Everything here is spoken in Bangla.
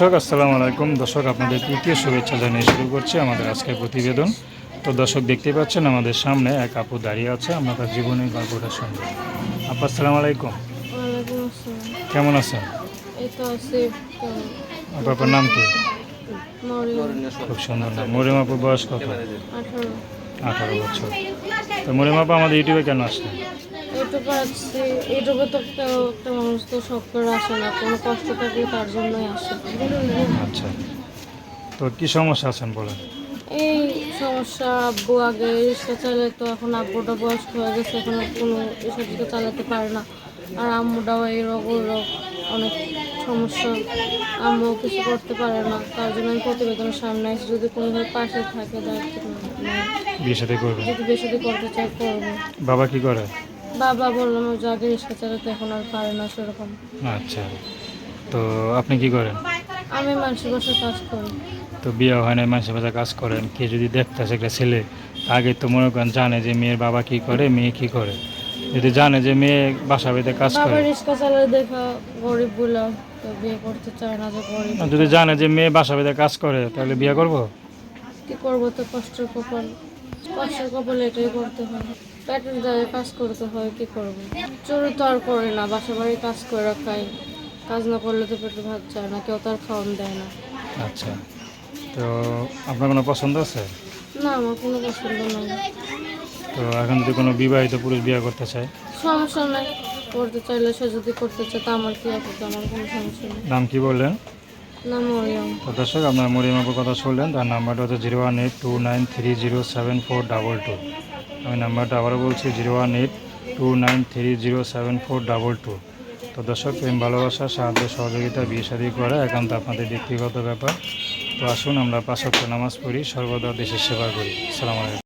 দর্শক আসসালামু আলাইকুম। দর্শক আপনাদের তৃতীয় শুভেচ্ছা জানিয়ে শুরু করছি আমাদের আজকের প্রতিবেদন। তো দর্শক দেখতে পাচ্ছেন আমাদের সামনে এক আপু দাঁড়িয়ে আছে আমরা তার জীবনের গল্পটা শুনব। আপু আসসালামু আলাইকুম। কেমন আছেন? আপনার নাম কি? খুব সুন্দর নাম। মরিম আপুর বয়স কত? আঠারো। আঠারো বছর। তো মরিম আপু আমাদের ইউটিউবে কেন আসলেন? এইটুকু আসছি। এইটুকু তো একটা মানুষ তো সব করে আসে না। কোনো কষ্ট থাকলে তার জন্যই আসে। আচ্ছা। তো কি সমস্যা আছেন বলেন? এই সমস্যা আব্বু আগে রিক্সা চালাতো এখন আব্বুটা বয়স্ক হয়ে গেছে এখন কোনো এসব দিকে চালাতে পারে না। আর আম্মুটাও এই রোগ রোগ অনেক সমস্যা। আম্মু কিছু করতে পারে না। তার জন্য আমি প্রতিবেদনের সামনে এসে যদি কোনোভাবে পাশে থাকে নেয়। বিয়ে সাথে করবেন যদি বেশি যদি করতে চাই করব। বাবা কি করে? বাবা বললাম যে আগে রিক্সা চালাতে। এখন আর পারে না সেরকম। আচ্ছা। তো আপনি কি করেন? আমি মানুষের বাসায় কাজ করি। তো বিয়ে হয় না মানুষের বাসায় কাজ করেন। কে যদি দেখতে আসে একটা ছেলে আগে তো মনে করেন জানে যে মেয়ের বাবা কি করে মেয়ে কি করে। যদি জানে যে মেয়ে বাসা বাড়িতে কাজ বাবা করে। রিক্সা চালাতে দেখা গরিব বলে তো বিয়ে করতে চায় না যে গরিব। যদি জানে যে মেয়ে বাসা বাড়িতে কাজ করে তাহলে বিয়ে করব? কি করব তো কষ্টের কপাল। কষ্টের কপাল এটাই করতে হয়। পেটের দায়ে কাজ করতে হয় কি করব? চুরি তো আর করি না বাসা বাড়ি কাজ করে খাই কাজ না করলে তো পেটে ভাত চায় না কেউ তার খাওয়ান দেয় না। আচ্ছা তো আপনার কোনো পছন্দ আছে? না আমার কোনো পছন্দ নাই। তো এখন যদি কোনো বিবাহিত পুরুষ বিয়ে করতে চায়? সমস্যা নাই করতে চাইলে সে যদি করতে চায় তা আমার কি আপত্তি আমার কোনো সমস্যা নেই। নাম কি বললেন? দর্শক, আপনার মরিমাপুর কথা শুনলেন, তার নাম্বারটা হচ্ছে zero one eight two nine three zero seven four double two. আমি নাম্বারটা আবারও বলছি, zero one eight two nine three zero seven four double two. তো দর্শক, প্রেম, ভালোবাসা, সাহায্য, সহযোগিতা, বিয়ে শাদী করা একান্ত আপনাদের ব্যক্তিগত ব্যাপার। তো আসুন, আমরা পাঁচক্য নামাজ পড়ি, সর্বদা দেশের সেবা করি। সালাম আলাইকুম।